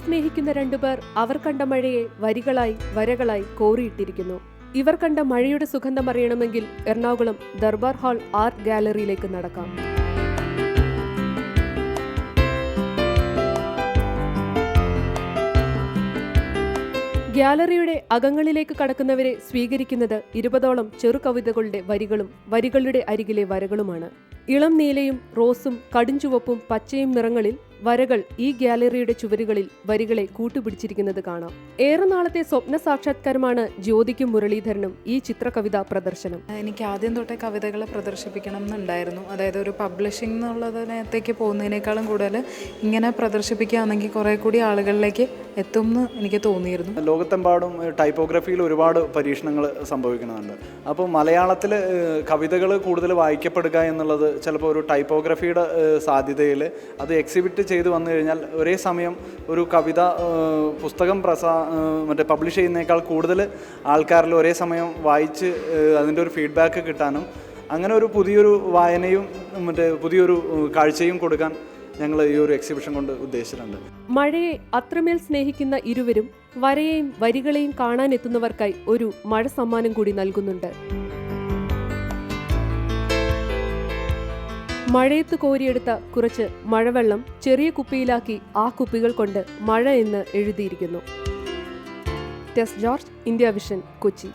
സ്നേഹിക്കുന്ന രണ്ടുപേർ അവർ കണ്ട മഴയെ വരികളായി വരകളായി കോറിയിട്ടിരിക്കുന്നു. ഇവർ കണ്ട മഴയുടെ സുഗന്ധം അറിയണമെങ്കിൽ എറണാകുളം ദർബാർ ഹാൾ ആർട്ട് ഗാലറിയിലേക്ക് നടക്കാം. ഗാലറിയുടെ അകങ്ങളിലേക്ക് കടക്കുന്നവരെ സ്വീകരിക്കുന്നത് ഇരുപതോളം ചെറുകവിതകളുടെ വരികളും വരികളുടെ അരികിലെ വരകളുമാണ്. ഇളം നീലയും റോസും കടുംചുവപ്പും പച്ചയും നിറങ്ങളിൽ വരകൾ ഈ ഗ്യാലറിയുടെ ചുവരുകളിൽ വരികളെ കൂട്ടുപിടിച്ചിരിക്കുന്നത് കാണാം. ഏറെ നാളത്തെ സ്വപ്ന സാക്ഷാത്കാരമാണ് ജ്യോതിക്കും മുരളീധരനും ഈ ചിത്രകവിത പ്രദർശനം. എനിക്ക് ആദ്യം തൊട്ടേ കവിതകൾ പ്രദർശിപ്പിക്കണം എന്നുണ്ടായിരുന്നു. അതായത് ഒരു പബ്ലിഷിംഗ് എന്നുള്ളതിനകത്തേക്ക് പോകുന്നതിനേക്കാളും കൂടുതൽ ഇങ്ങനെ പ്രദർശിപ്പിക്കുകയാണെങ്കിൽ കുറേ കൂടി ആളുകളിലേക്ക് എത്തും എന്ന് എനിക്ക് തോന്നിയിരുന്നു. ലോകത്തെമ്പാടും ടൈപ്പോഗ്രഫിയിൽ ഒരുപാട് പരീക്ഷണങ്ങൾ സംഭവിക്കുന്നുണ്ട്. അപ്പോൾ മലയാളത്തിൽ കവിതകൾ കൂടുതൽ വായിക്കപ്പെടുക എന്നുള്ളത് ചിലപ്പോൾ ഒരു ടൈപ്പോഗ്രഫിയുടെ സാധ്യതയിൽ അത് എക്സിബിറ്റ് ചെയ്ത് വന്നു കഴിഞ്ഞാൽ ഒരേ സമയം ഒരു കവിത പുസ്തകം പ്രസാ മറ്റേ പബ്ലിഷ് ചെയ്യുന്നേക്കാൾ കൂടുതൽ ആൾക്കാരിൽ ഒരേ സമയം വായിച്ച് അതിന്റെ ഒരു ഫീഡ്ബാക്ക് കിട്ടാനും അങ്ങനെ ഒരു പുതിയൊരു വായനയും മറ്റേ പുതിയൊരു കാഴ്ചയും കൊടുക്കാൻ ഞങ്ങൾ ഈ ഒരു എക്സിബിഷൻ കൊണ്ട് ഉദ്ദേശിച്ചിട്ടുണ്ട്. മഴയെ അത്രമേൽ സ്നേഹിക്കുന്ന ഇരുവരും വരയെയും വരികളെയും കാണാനെത്തുന്നവർക്കായി ഒരു മഴ സമ്മാനം കൂടി നൽകുന്നുണ്ട്. മഴയത്ത് കോരിയെടുത്ത കുറച്ച് മഴവെള്ളം ചെറിയ കുപ്പിയിലാക്കി ആ കുപ്പികൾ കൊണ്ട് മഴ എന്ന് എഴുതിയിരിക്കുന്നു. Tess George India vision Kochi.